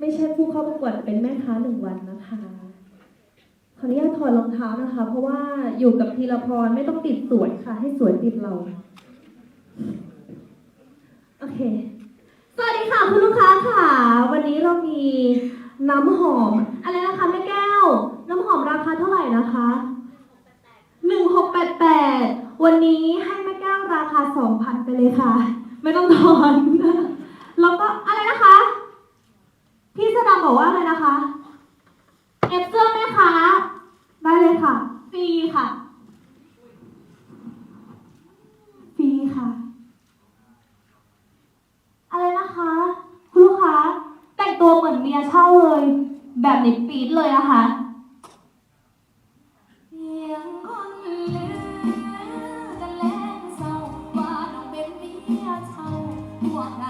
ไม่ใช่ผู้เข้าประกวดเป็นแม่ค้าหนึ่งวันนะคะ ขออนุญาตถอดรองเท้านะคะ เพราะว่าอยู่กับธีรพรไม่ต้องติดสวยค่ะ ให้สวยติดเรา โอเค สวัสดีค่ะคุณลูกค้าค่ะ วันนี้เรามีน้ำหอม อะไรนะคะแม่แก้ว น้ำหอมราคาเท่าไหร่นะคะหนึ่งหกแปดแปดวันนี้ให้แม่แก้วราคาสองพันไปเลยค่ะ ไม่ต้องทอน แล้วก็อะไรนะคะ พี่สดา บอกว่าอะไรนะคะเอฟเสื้อแม่ค้าได้เลยค่ะ ฟรีค่ะ ฟรีค่ะ อะไรนะคะ คุณลูกค้า แต่งตัวเหมือนเมียเช่าเลย แบบในปีดเลยอะค่ะเสียงคนลือกันแล้วเศร้าว่าน้องเป็นเมียเช่าพวกทหา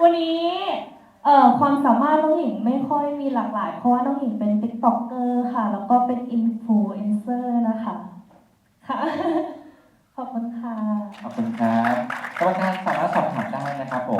วันนี้เอ่อความสามารถน้องหญิงไม่ค่อยมีหลากหลาย เพราะว่าน้องหญิงเป็นติ๊กต็อกเกอร์ค่ะ แล้วก็เป็นอินฟลูเอนเซอร์นะคะค่ะ ขอบคุณค่ะ ขอบคุณครับกรรมการสามารถสอบถามได้นะครับผม